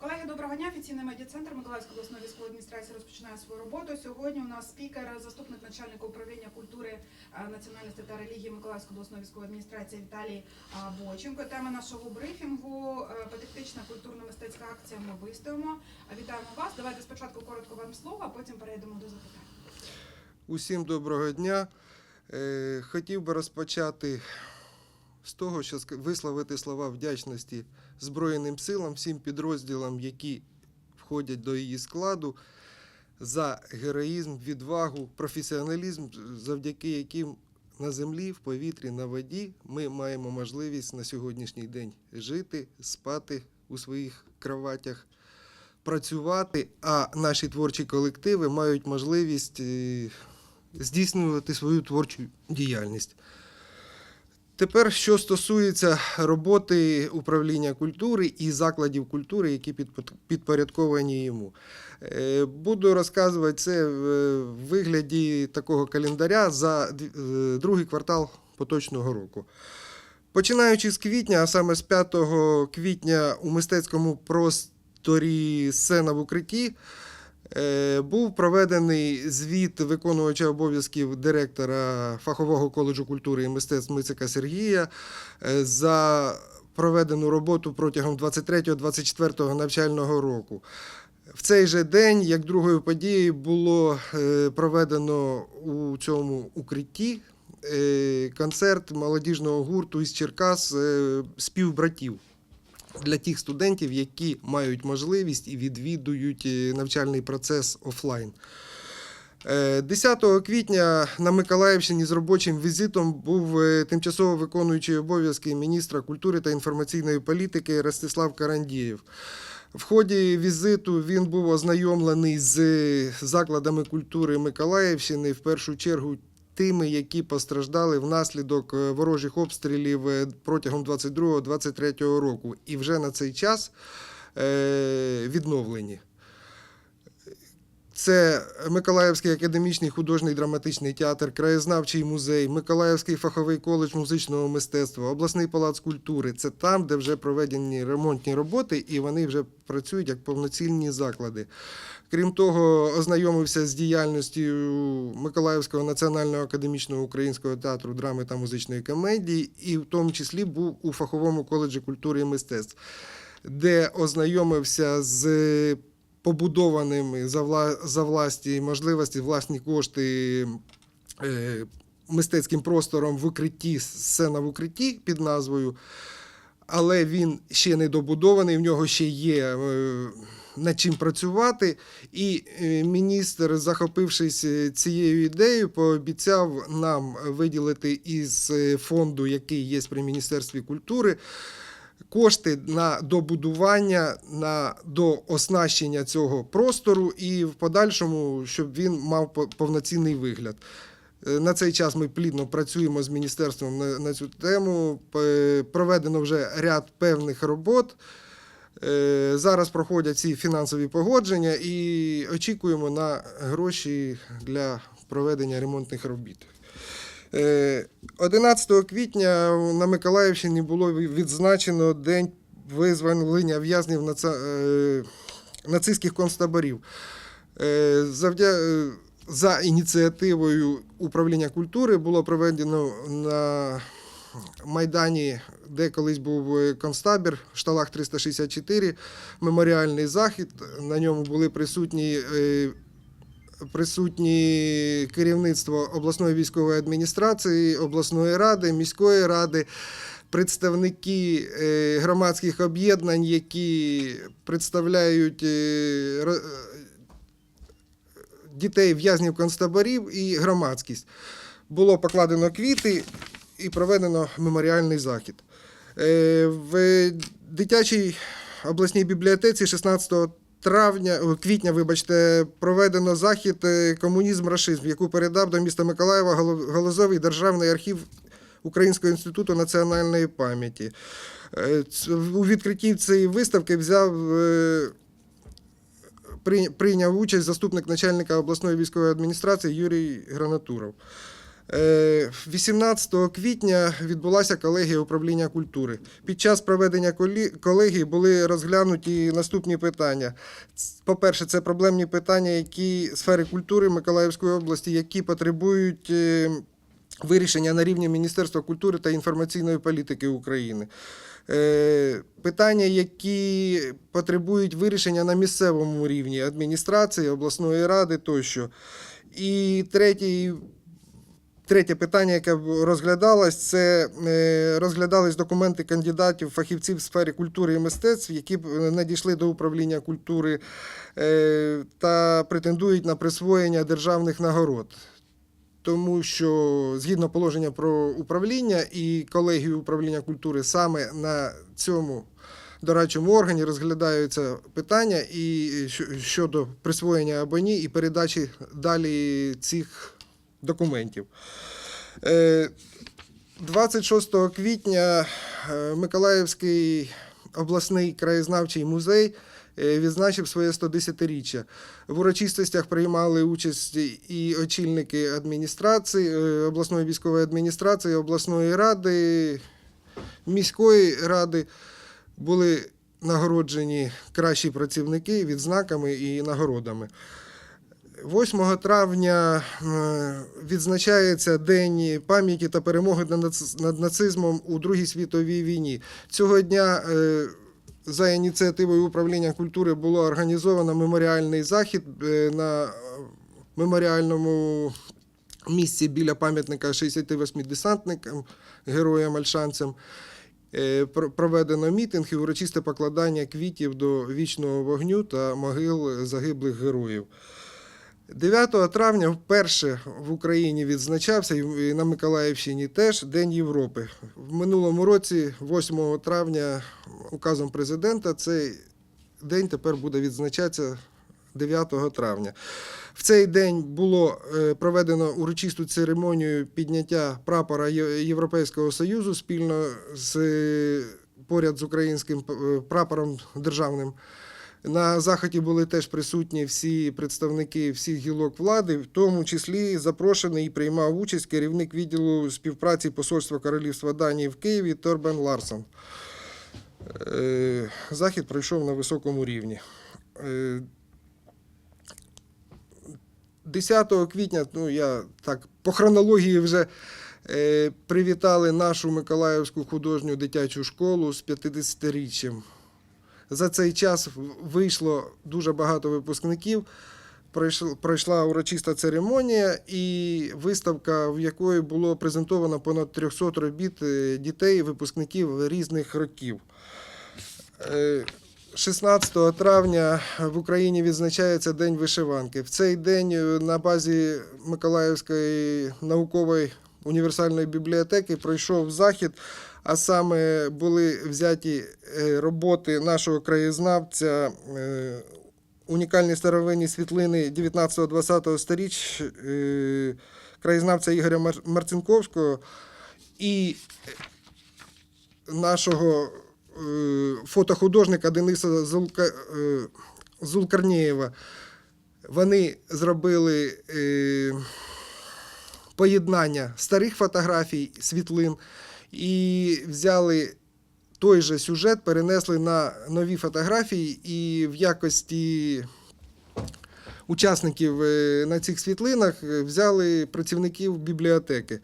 Колеги, доброго дня. Офіційний медіа-центр Миколаївської обласної військової адміністрації розпочинає свою роботу. Сьогодні у нас спікер, заступник начальника управління культури, е, національності та релігії Миколаївської обласної військової адміністрації Віталій е, Бойченко. Тема нашого брифінгу е, патріотична культурно-мистецька акція. Ми вистоїмо. Вітаємо вас. Давайте спочатку коротко вам слово, а потім перейдемо до запитань. Усім доброго дня. Хотів би розпочати з того, що висловити слова вдячності Збройним силам, всім підрозділам, які входять до її складу, за героїзм, відвагу, професіоналізм, завдяки яким на землі, в повітрі, на воді ми маємо можливість на сьогоднішній день жити, спати у своїх кроватях, працювати, а наші творчі колективи мають можливість е, здійснювати свою творчу діяльність. Тепер, що стосується роботи управління культури і закладів культури, які підпо- підпорядковані йому. Е, Буду розказувати це в вигляді такого календаря за е, другий квартал поточного року. Починаючи з квітня, а саме з 5 квітня у мистецькому просторі сцена в укритті, Був проведений звіт виконувача обов'язків директора фахового коледжу культури і мистецтв Мицика Сергія е, за проведену роботу протягом 23-24 навчального року. В цей же день, як другою подією, було е, проведено у цьому укритті е, концерт молодіжного гурту із Черкас е, співбратів для тих студентів, які мають можливість і відвідують е, навчальний процес офлайн. Е, 10 квітня на Миколаївщині з робочим візитом був е, тимчасово виконуючий обов'язки міністра культури та інформаційної політики Ростислав Карандієв. В ході візиту він був ознайомлений з закладами культури Миколаївщини, в першу чергу тими, які постраждали внаслідок е, ворожих обстрілів е, протягом 22-23 року, і вже на цей час е, відновлені. Це Миколаївський академічний художній драматичний театр, краєзнавчий музей, Миколаївський фаховий коледж музичного мистецтва, обласний палац культури. Це там, де вже проведені ремонтні роботи, і вони вже працюють як повноцінні заклади. Крім того, ознайомився з діяльністю Миколаївського національного академічного українського театру драми та музичної комедії, і в тому числі був у фаховому коледжі культури і мистецтв, де ознайомився з побудованими за, вла... за власні можливості, власні кошти е... мистецьким простором в укритті, сцена в укритті під назвою. Але він ще не добудований, в нього ще є е, над чим працювати. І е, міністр, захопившись цією ідеєю, пообіцяв нам виділити із фонду, який є при Міністерстві культури, кошти на добудування, на дооснащення цього простору і в подальшому, щоб він мав повноцінний вигляд. Е, На цей час ми плідно працюємо з міністерством на, на цю тему. Проведено вже ряд певних робот. Е, Зараз проходять ці фінансові погодження і очікуємо на гроші для проведення ремонтних робіт. Е, 11 квітня на Миколаївщині було відзначено День визволення в'язнів наца- е, нацистських концтаборів. Е, Завдя... е, За ініціативою управління культури було проведено на Майдані, де колись був е, концтабір, шталах 364, меморіальний захід. На ньому були присутні е, присутні керівництво обласної військової адміністрації, обласної ради, міської ради, представники е, громадських об'єднань, які представляють е, дітей в'язнів концтаборів і громадськість. Було покладено квіти і проведено меморіальний захід. Е, В дитячій обласній бібліотеці 16 травня, квітня, вибачте, проведено захід е, Комунізм рашизм, яку передав до міста Миколаєва Голозовий державний архів Українського інституту національної пам'яті. Е, У відкритті цієї виставки взяв е, прийняв участь заступник начальника обласної військової адміністрації Юрій Гранатуров. Е, 18 квітня відбулася колегія управління культури. Під час проведення колегії були розглянуті наступні питання. По-перше, це проблемні питання, які сфери культури Миколаївської області, які потребують е, вирішення на рівні Міністерства культури та інформаційної політики України. Е, Питання, які потребують вирішення на місцевому рівні адміністрації, обласної ради тощо. І третій Третє питання, яке розглядалось, це е, розглядались документи кандидатів, фахівців в сфері культури і мистецтв, які е, надійшли до управління культури е, та претендують на присвоєння державних нагород. Тому що згідно положення про управління і колегію управління культури саме на цьому дорадчому органі розглядаються питання і щодо присвоєння або ні, і передачі далі цих документів. Е, 26 квітня е, Миколаївський обласний краєзнавчий музей е, відзначив своє 110-річчя. В урочистостях приймали участь і очільники адміністрації, е, обласної військової адміністрації, обласної ради, міської ради. Були нагороджені кращі працівники відзнаками і нагородами. 8 травня відзначається День пам'яті та перемоги над нацизмом у Другій світовій війні. Цього дня е, за ініціативою управління культури було організовано меморіальний захід е, на е, меморіальному місці біля пам'ятника 68 десантникам, героям Альшанцям. Проведено мітинг і урочисте покладання квітів до вічного вогню та могил загиблих героїв. 9 травня вперше в Україні відзначався і на Миколаївщині теж День Європи. В минулому році, 8 травня, указом президента, цей день тепер буде відзначатися 9 травня. В цей день було е, проведено урочисту церемонію підняття прапора Європейського Союзу спільно з поряд з українським е, прапором державним. На заході були теж присутні всі представники всіх гілок влади, в тому числі запрошений і приймав участь керівник відділу співпраці Посольства Королівства Данії в Києві Торбен Ларсон. Е, Захід пройшов на високому рівні. Е, 10 квітня, ну я так по хронології вже е, привітали нашу Миколаївську художню дитячу школу з 50-річчям. За цей час вийшло дуже багато випускників. Пройшла, урочиста церемонія і виставка, в якої було презентовано понад 300 робіт е, дітей, випускників різних років. Е, 16 травня в Україні відзначається День вишиванки. В цей день е, на базі Миколаївської наукової універсальної бібліотеки пройшов захід, а саме були взяті е, роботи нашого краєзнавця, е, унікальні старовинні світлини 19-20 сторіч е, краєзнавця Ігоря Мар- Марцинковського і нашого фотохудожника Дениса Зулка, е, Вони зробили поєднання старих фотографій, світлин і взяли той же сюжет, перенесли на нові фотографії і в якості учасників е, на цих світлинах е, взяли працівників бібліотеки.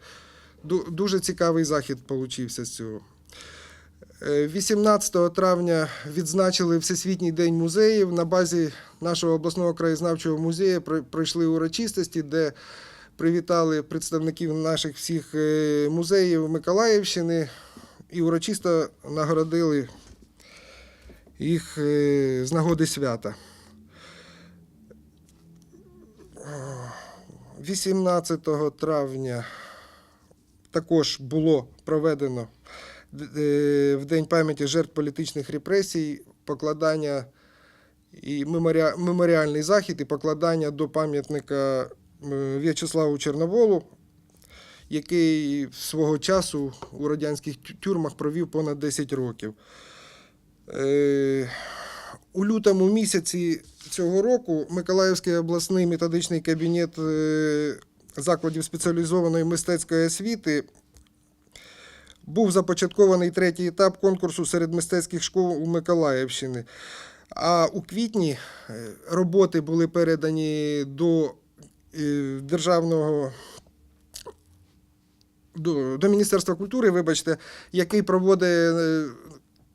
Дуже цікавий захід получився з цього. Е, 18 травня відзначили Всесвітній день музеїв. На базі нашого обласного краєзнавчого музею про- пройшли урочистості, де привітали представників наших всіх е, музеїв Миколаївщини і урочисто нагородили їх е, з нагоди свята. 18 травня також було проведено е, в День пам'яті жертв політичних репресій покладання і меморіальний захід і покладання до пам'ятника В'ячеславу Чорноволу, який свого часу у радянських тюрмах провів понад 10 років. Е, У лютому місяці цього року Миколаївський обласний методичний кабінет е, закладів спеціалізованої мистецької освіти був започаткований третій етап конкурсу серед мистецьких школ у Миколаївщини. А у квітні е, роботи були передані до е, державного до, до Міністерства культури, вибачте, який проводить е,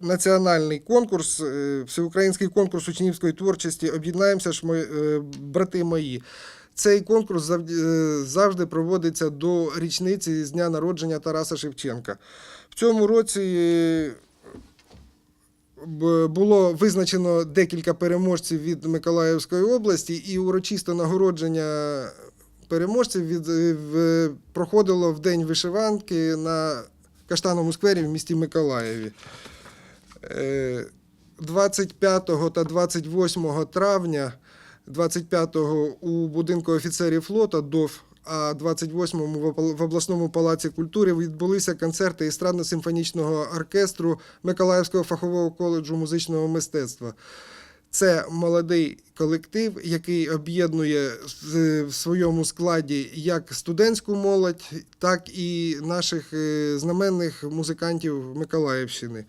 національний конкурс, е, всеукраїнський конкурс учнівської творчості Об'єднаємося ж, мої- е, брати мої. Цей конкурс завжди проводиться до річниці з дня народження Тараса Шевченка. В цьому році було визначено декілька переможців від Миколаївської області, і урочисте нагородження переможців від, е, в- проходило в День вишиванки на Каштановому сквері в місті Миколаєві. Е, 25 та 28 травня, 25-го у будинку офіцерів флота ДОФ, а 28-му в обласному палаці культури відбулися концерти естрадно-симфонічного оркестру Миколаївського фахового коледжу музичного мистецтва. Це молодий колектив, який об'єднує в своєму складі як студентську молодь, так і наших е, знаменних музикантів Миколаївщини.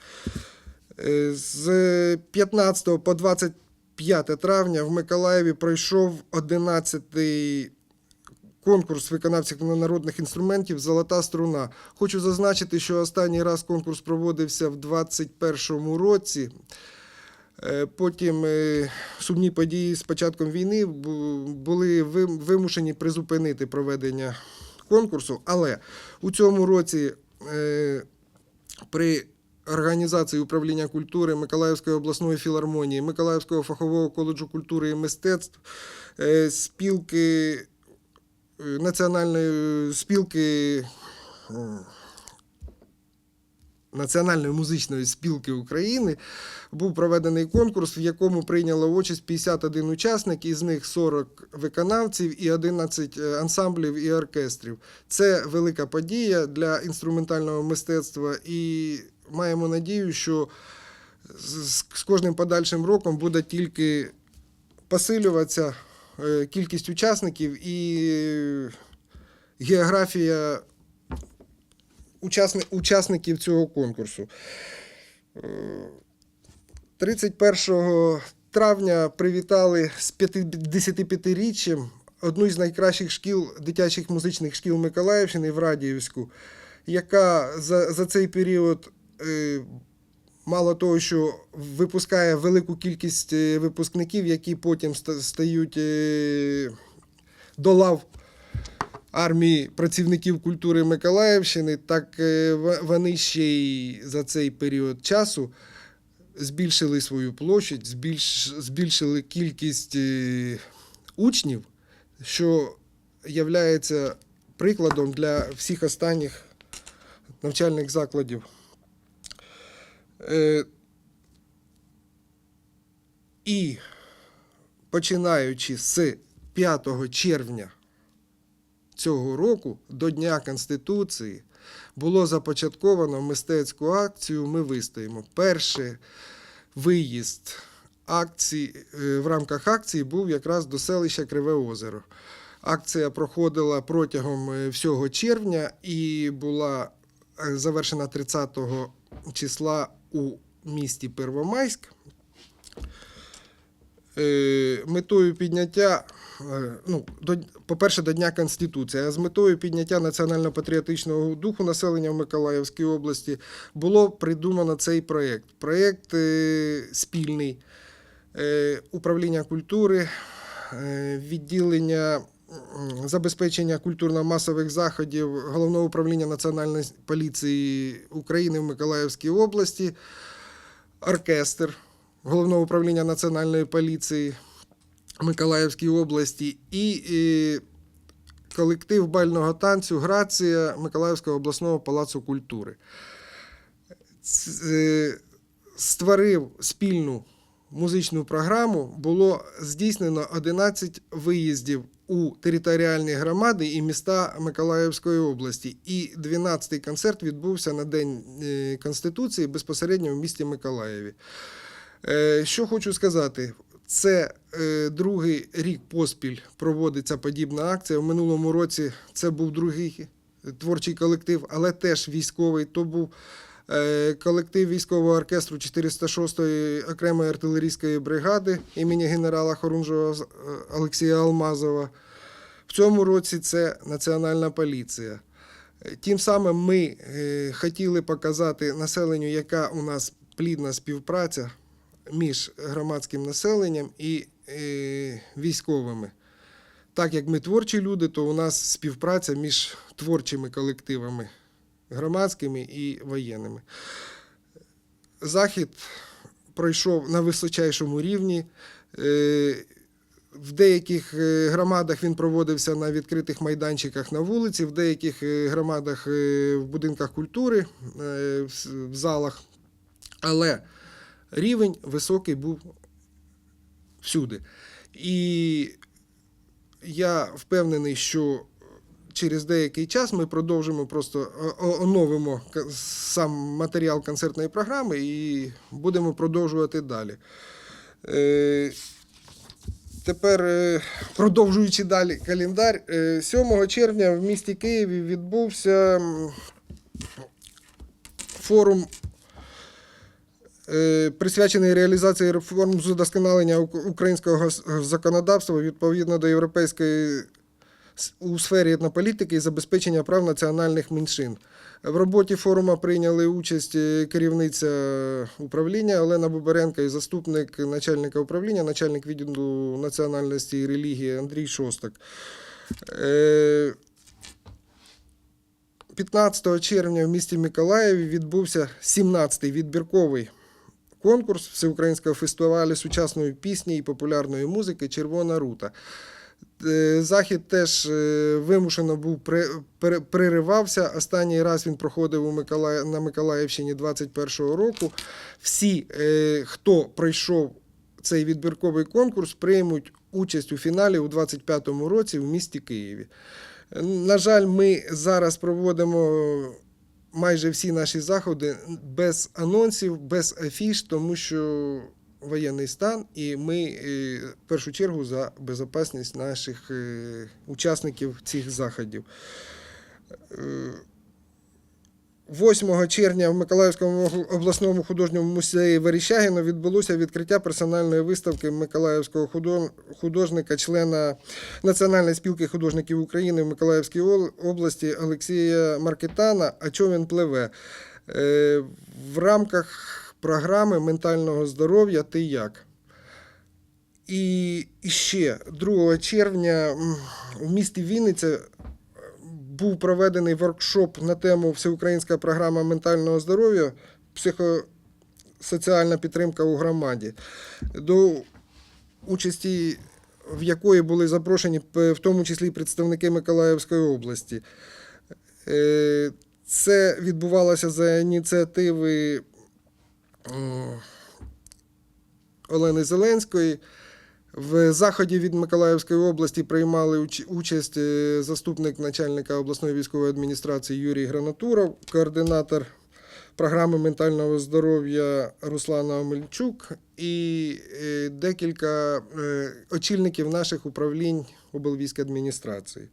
Е, З 15 по 25 травня в Миколаєві пройшов 11-й конкурс виконавців народних інструментів Золота струна. Хочу зазначити, що останній раз конкурс проводився в 2021 році. Е, Потім е, сумні події з початком війни були вимушені призупинити проведення конкурсу. Але у цьому році е, при організації управління культури Миколаївської обласної філармонії, Миколаївського фахового коледжу культури і мистецтв, спілки національної спілки. Національної музичної спілки України був проведений конкурс, в якому прийняло участь 51 учасник, із них 40 виконавців і 11 ансамблів і оркестрів. Це велика подія для інструментального мистецтва, і маємо надію, що з, кожним подальшим роком буде тільки посилюватися е, кількість учасників і географія учасників цього конкурсу. Е, 31 травня привітали з 55-річчям одну з найкращих шкіл дитячих музичних шкіл Миколаївщини в Радіївську, яка за, за цей період е, мало того, що випускає велику кількість е, випускників, які потім стають е, до лав армії працівників культури Миколаївщини, так е, вони ще й за цей період часу збільшили свою площадь, збільшили кількість учнів, що є прикладом для всіх останніх навчальних закладів. Е, І починаючи з 5 червня цього року до Дня Конституції було започатковано мистецьку акцію Ми вистоїмо. Перший виїзд акції, е, в рамках акції був якраз до селища Криве Озеро. Акція проходила протягом е, всього червня і була завершена 30 числа у місті Первомайськ. Е, Метою підняття, е, ну, по-перше, до Дня Конституції, а з метою підняття національно-патріотичного духу населення в Миколаївській області було придумано цей проєкт. Проєкт е, спільний управління культури, відділення забезпечення культурно-масових заходів Головного управління Національної поліції України в Миколаївській області, оркестр Головного управління Національної поліції Миколаївській області і, е, колектив бального танцю Грація Миколаївського обласного палацу культури. Е, Створив спільну музичну програму, було здійснено 11 виїздів у територіальні громади і міста Миколаївської області. І 12-й концерт відбувся на День е, Конституції безпосередньо в місті Миколаєві. Е, Що хочу сказати, Це е, другий рік поспіль проводиться подібна акція. У минулому році це був другий творчий колектив, але теж військовий. То був колектив військового оркестру 406-ї окремої артилерійської бригади імені генерала Хорунжого е, Олексія Алмазова. В цьому році це Національна поліція. Е, Тим самим ми е, хотіли показати населенню, яка у нас плідна співпраця між громадським населенням і е, військовими. Так як ми творчі люди, то у нас співпраця між творчими колективами, громадськими і воєнними. Захід пройшов на височайшому рівні. Е, В деяких е, громадах він проводився на відкритих майданчиках на вулиці, в деяких е, громадах в будинках культури, в залах. Але рівень високий був всюди. І я впевнений, що через деякий час ми продовжимо просто о- оновимо сам матеріал концертної програми і будемо продовжувати далі. Е, Тепер, е, продовжуючи далі календар, е, 7 червня в місті Києві відбувся форум е, присвячений реалізації реформ з удосконалення українського законодавства відповідно до європейської у сфері етнополітики і забезпечення прав національних меншин. В роботі форуму прийняли участь е, керівниця управління Олена Бубаренко і заступник начальника управління, начальник відділу національності і релігії Андрій Шостак. Е, 15 червня в місті Миколаєві відбувся 17-й відбірковий конкурс Всеукраїнського фестивалю сучасної пісні і популярної музики Червона рута. Е, Захід теж е, вимушено був переривався. Останній раз він проходив у Миколаї, на Миколаївщині 21-го року. Всі, е, хто пройшов цей відбірковий конкурс, приймуть участь у фіналі у 25-му році в місті Києві. На жаль, ми зараз проводимо майже всі наші заходи без анонсів, без афіш, тому що воєнний стан, і ми е, в першу чергу за безпечність наших е, учасників цих заходів. Е, 8 червня в Миколаївському обласному художньому музеї Верещагіно відбулося відкриття персональної виставки миколаївського художника, члена Національної спілки художників України в Миколаївській області Олексія Маркетана «А чо він пливе? Е, В рамках програми ментального здоров'я Ти як? І ще 2 червня в місті Вінниця е, був проведений воркшоп на тему Всеукраїнська програма ментального здоров'я, психосоціальна підтримка у громаді, до участі в якої були запрошені в тому числі представники Миколаївської області. Е, Це відбувалося за ініціативи Олени Зеленської. В заході від Миколаївської області приймали участь е, заступник начальника обласної військової адміністрації Юрій Гранатуров, координатор програми ментального здоров'я Руслана Омельчук і е, декілька е, очільників наших управлінь облвійської адміністрації.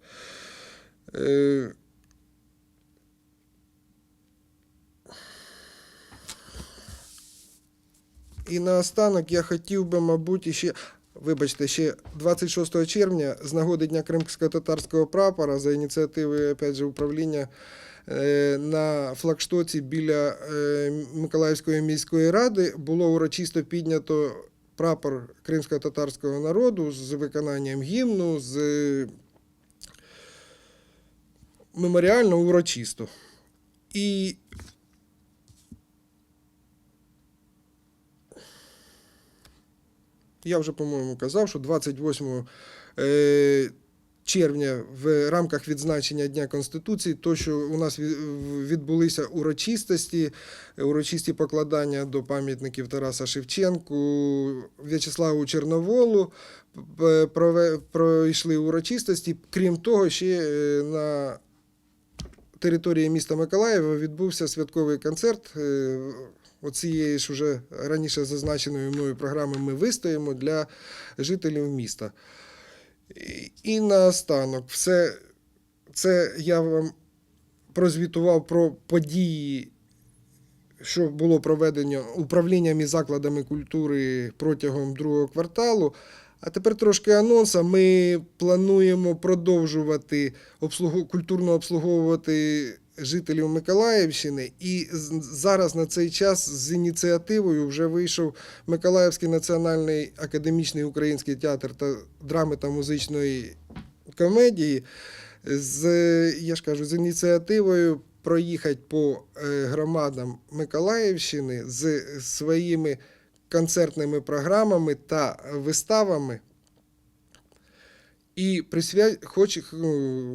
І наостанок я хотів би, мабуть, ще. Вибачте, ще 26 червня з нагоди Дня кримсько-татарського прапора за ініціативи опять же, управління е, на флагштоці біля е, Миколаївської міської ради було урочисто піднято прапор кримсько-татарського народу з виконанням гімну, з е, меморіально урочисто. І я вже, по-моєму, казав, що 28 е, червня в рамках відзначення Дня Конституції, то, що у нас відбулися урочистості, урочисті покладання до пам'ятників Тараса Шевченку, В'ячеславу прове- пройшли урочистості. Крім того, ще е, на території міста Миколаєва відбувся святковий концерт. Е, Оцієї ж уже раніше зазначеної мною програми ми вистоїмо для жителів міста. І- наостанок, все це я вам прозвітував про події, що було проведено управлінням і закладами культури протягом другого кварталу. А тепер трошки анонса. Ми плануємо продовжувати обслугу... культурно обслуговувати жителів Миколаївщини. І зараз на цей час з ініціативою вже вийшов Миколаївський національний академічний український театр та драми та музичної комедії. З, я ж кажу, з ініціативою проїхати по е, громадам Миколаївщини з своїми концертними програмами та виставами. І присвя... хоч, ну,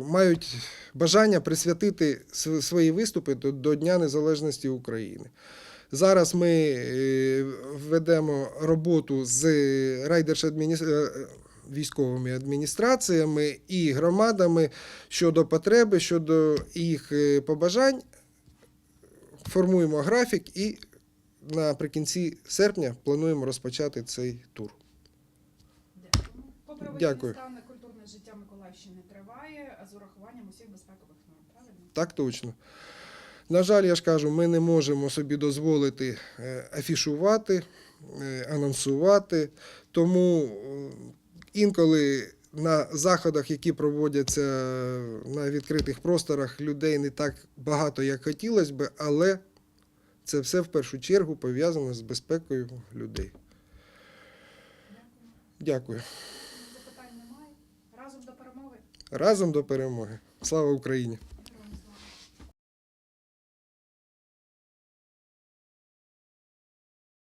мають бажання присвятити свої виступи до, Дня Незалежності України. Зараз ми е, ведемо роботу з райдержадміністрацією військовими адміністраціями і громадами щодо потреби, щодо їх е, побажань. Формуємо графік і наприкінці серпня плануємо розпочати цей тур. Дякую. стан культурне життя Миколаївщини триває з урахуванням усіх безпекових норм. Правильно? Так точно. На жаль, я ж кажу, ми не можемо собі дозволити е, афішувати, е, анонсувати. Тому е, інколи на заходах, які проводяться на відкритих просторах, людей не так багато, як хотілося б, але це все в першу чергу пов'язано з безпекою людей. Дякую. Запитань немає. Разом до перемоги. Разом до перемоги. Слава Україні!